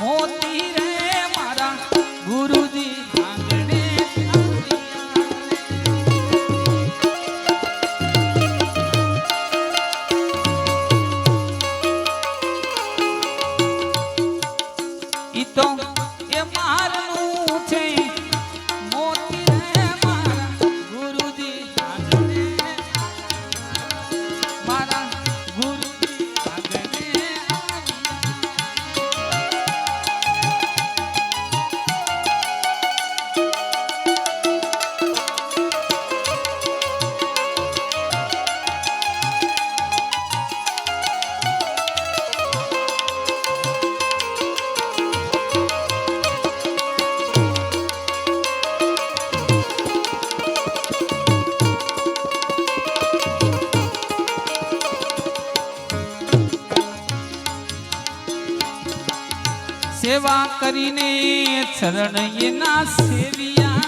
મોતી સેવા કરીને ચરણ એના સેવિયા.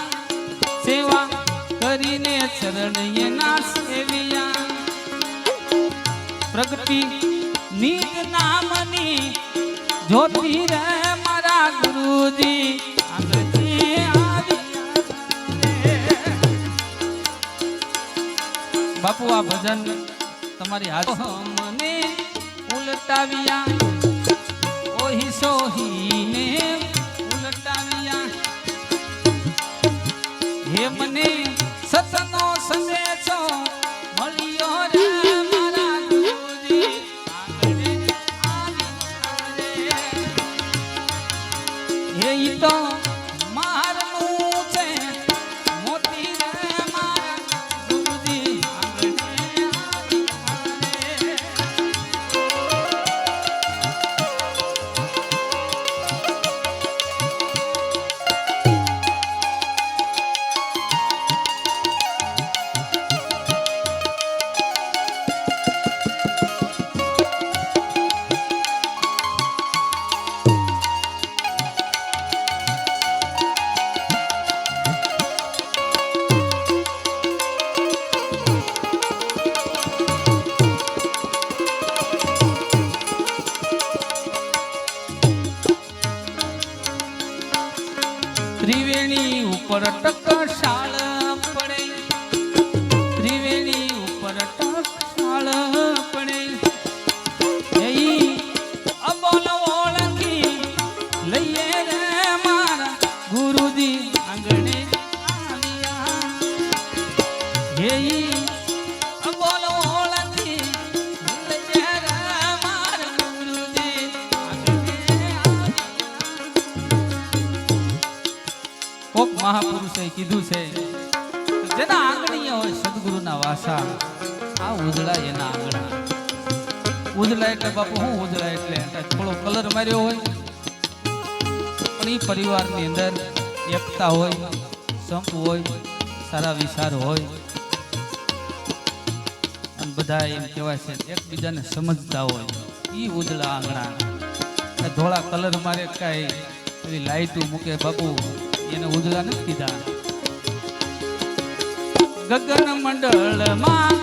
સેવા કરીને ચરણ એના સેવિયા. પ્રગતિ નિજ નામની જ્યોતિ રે મારા ગુરુજી. બાપુ આ ભજન તમારી હાથ મને ઉલટાવ્યા. ઓહી સોહીને ઉલટાવ્યા હે મને સતનો સંદેશો મળ્યો રે મારા ગુરુજી આગળ આવ્યા રે. હે ઈ તો ત્રિવેણી ઉપર કોક મહાપુરુષે કીધું છે જેના આંગણીએ હોય સદગુરુના વાસા, આ ઉજળા એના આંગણા. ઉજળા એટલે બાપુ શું ઉજળા એટલે? થોડો કલર માર્યો હોય. પણ એ પરિવારની અંદર એકતા હોય સંપ હોય, સારા વિચાર હોય. અને બધા એમ કહેવાય છે એકબીજાને સમજતા હોય. એ ઉજળા આંગણા. ધોળા કલર મારે કાંઈ એવી લાઈટું મૂકે બાપુ. એને ઉજળા નથી કીધા. ગગન મંડળમાં,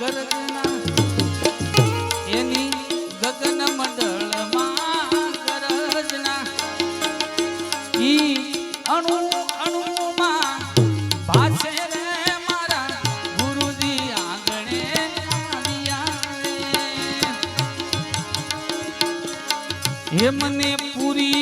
ગરજના, એની ગગન ગરજના, ઈ અણુ મારા ગુરુજી આંગણે હે મને પૂરી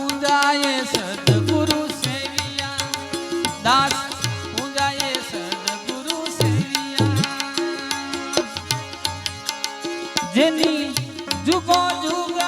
પૂજાએ સદગુરુ સેવિયા. દાસ પૂજાએ સદગુરુ સેવિયા. જેની જુગો જુગ